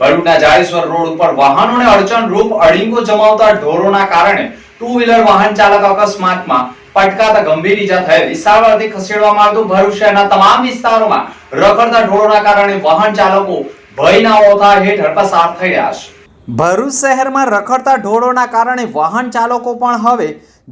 ભરૂચના જાડેશ્વર રોડ ઉપર વાહનોને અડચણરૂપ અડીંગો જમાવતા ઢોરોના કારણે ટુ વ્હીલર વાહન ચાલક અકસ્માતમાં પટકાતા ગંભીર ઈજા થયેલ. વિસ્તારમાંથી ખસેડવામાં આવતું ભરૂચ શહેરના તમામ વિસ્તારોમાં રખડતા ઢોરોના કારણે વાહન ચાલકો ભયના ઓથા હેઠળ પસાર થઈ રહ્યા છે. ભરૂચ શહેરમાં રખડતા ઢોરોના કારણે વાહન ચાલકો પણ હવે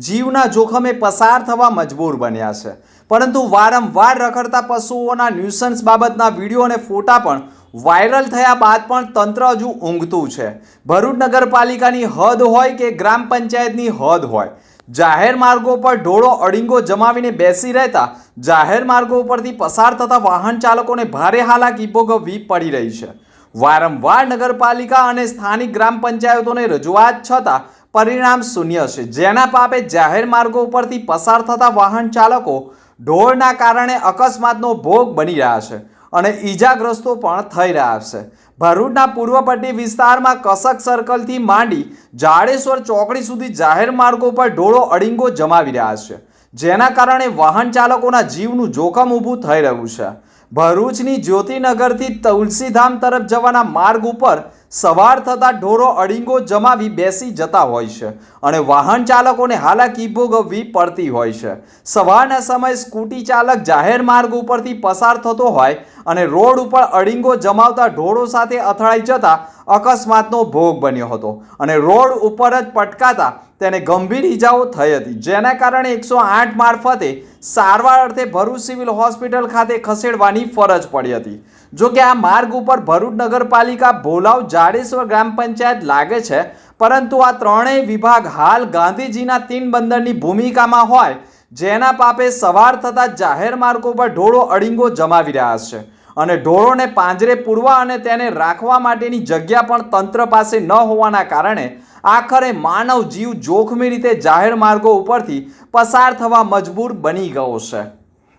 જીવના જોખમે પસાર થવા મજબૂર બન્યા છે. પરંતુ વારંવાર રખડતા પશુઓના ન્યુસન્સ બાબતના વીડિયો અને ફોટા પણ વાયરલ થયા બાદ પણ તંત્ર હજુ ઊંઘતું છે. ભરૂચ નગરપાલિકાની હદ હોય કે ગ્રામ પંચાયતની હદ હોય, જાહેર માર્ગો પર ઢોળો અડીંગો જમાવીને બેસી રહેતા જાહેર માર્ગો ઉપરથી પસાર થતા વાહન ચાલકોને ભારે હાલાકી ભોગવવી પડી રહી છે. વારંવાર નગરપાલિકા અને સ્થાનિક ગ્રામ પંચાયતોને રજૂઆત છતાં પરિણામ શૂન્ય છે. જેના પાપે જાહેર માર્ગો ઉપરથી પસાર થતા વાહન ચાલકો ઢોળના કારણે અકસ્માતનો ભોગ બની રહ્યા છે. અને ઈજાગ્રસ્તો પણ થઈ રહ્યા છે. ભરૂચના પૂર્વ પટ્ટી વિસ્તારમાં કસક સર્કલથી માંડી જાડેશ્વર ચોકડી સુધી જાહેર માર્ગો પર ઢોળો અડીંગો જમાવી રહ્યા છે. જેના કારણે વાહન ચાલકોના જીવનું જોખમ ઊભું થઈ રહ્યું છે. ભરૂચની જ્યોતિનગરથી તુલસીધામ તરફ જવાના માર્ગ ઉપર સવાર થતાં ઢોરો અડીંગો જમાવી બેસી જતા હોય છે અને વાહન ચાલકોને હાલાકી ભોગવવી પડતી હોય છે. સવારના સમયે સ્કૂટી ચાલક જાહેર માર્ગ ઉપરથી પસાર થતો હોય અને રોડ ઉપર અડીંગો જમાવતા ઢોરો સાથે અથડાઈ જતા અકસ્માતનો ભોગ બન્યો હતો અને રોડ ઉપર જ પટકાતા તેને ગંભીર ઈજાઓ થઈ હતી. જેના કારણે એકસો આઠ મારફતે સારવાર અર્થે ભરૂચ સિવિલ હોસ્પિટલ ખાતે ખસેડવાની ફરજ પડી હતી. જો કે આ માર્ગ ઉપર ભરૂચ નગરપાલિકા ભોલાવ જાડેશ્વર ગ્રામ પંચાયત લાગે છે, પરંતુ આ ત્રણેય વિભાગ હાલ ગાંધીજીના તીન બંદરની ભૂમિકામાં હોય, જેના પાપે સવાર થતા જાહેર માર્ગો પર ઢોળો અડીંગો જમાવી રહ્યા છે. અને ઢોરોને પાંજરે પૂરવા અને તેને રાખવા માટેની જગ્યા પણ તંત્ર પાસે ન હોવાના કારણે આખરે માનવ જીવ જોખમી રીતે જાહેર માર્ગો ઉપરથી પસાર થવા મજબૂર બની ગયો છે.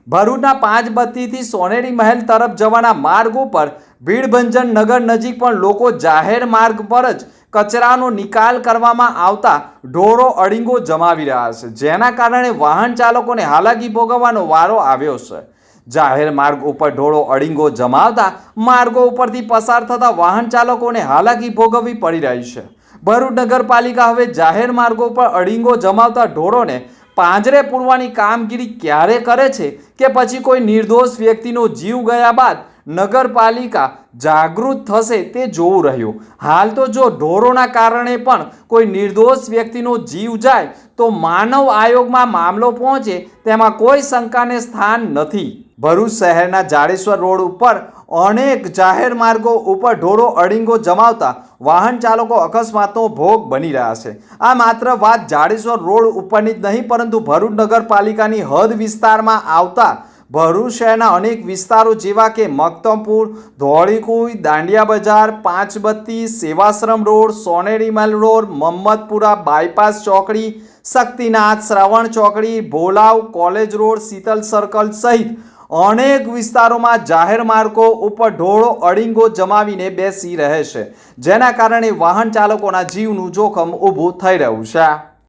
ભરૂચના પાંચ બત્તીથી સોનેરી મહેલ તરફ જવાના માર્ગ ઉપર ભીડભંજન નગર નજીક પણ લોકો જાહેર માર્ગ પર જ કચરાનો નિકાલ કરવામાં આવતા ઢોરો અડીંગો જમાવી રહ્યા છે. જેના કારણે વાહન ચાલકોને હાલાકી ભોગવવાનો વારો આવ્યો છે. જાહેર માર્ગ ઉપર ઢોળો અડીંગો જમાવતા માર્ગો ઉપરથી પસાર થતા વાહન ચાલકોને હાલાકી ભોગવવી પડી રહી છે. ભરૂચ નગરપાલિકા હવે જાહેર માર્ગો પર અડીંગો જમાવતા ઢોળોને પાંજરે પૂરવાની કામગીરી ક્યારે કરે છે કે પછી કોઈ નિર્દોષ વ્યક્તિનો જીવ ગયા બાદ નગરપાલિકા જાગૃત થશે તે જોવું રહ્યું. હાલ તો જો ઢોરોના કારણે પણ કોઈ નિર્દોષ વ્યક્તિનો જીવ જાય, તો માનવ આયોગમાં મામલો પહોંચે તેમાં કોઈ શંકાને સ્થાન નથી. ભરૂચ શહેરના જાડેશ્વર રોડ ઉપર અનેક જાહેર માર્ગો ઉપર ઢોરો અડીંગો જમાવતા વાહન ચાલકો અકસ્માતનો ભોગ બની રહ્યા છે. આ માત્ર વાત જાડેશ્વર રોડ ઉપરની જ નહીં, પરંતુ ભરૂચ નગરપાલિકાની હદ વિસ્તારમાં આવતા ભરૂચ શહેરના અનેક વિસ્તારો જેવા કે મક્તમપુર, ધોળીકુઈ, દાંડિયા બજાર, પાંચબત્તી, સેવાશ્રમ રોડ, સોનેરી મલ રોડ મમ્મદપુરા બાયપાસ ચોકડી, શક્તિનાથ, શ્રવણ ચોકડી, Bholav college road, Sheetal circle સહિત અનેક વિસ્તારોમાં જાહેર માર્ગો ઉપર ઢોળો અડીંગો જમાવીને બેસી રહે છે. જેના કારણે વાહન ચાલકોના જીવનું જોખમ ઊભું થઈ રહ્યું છે.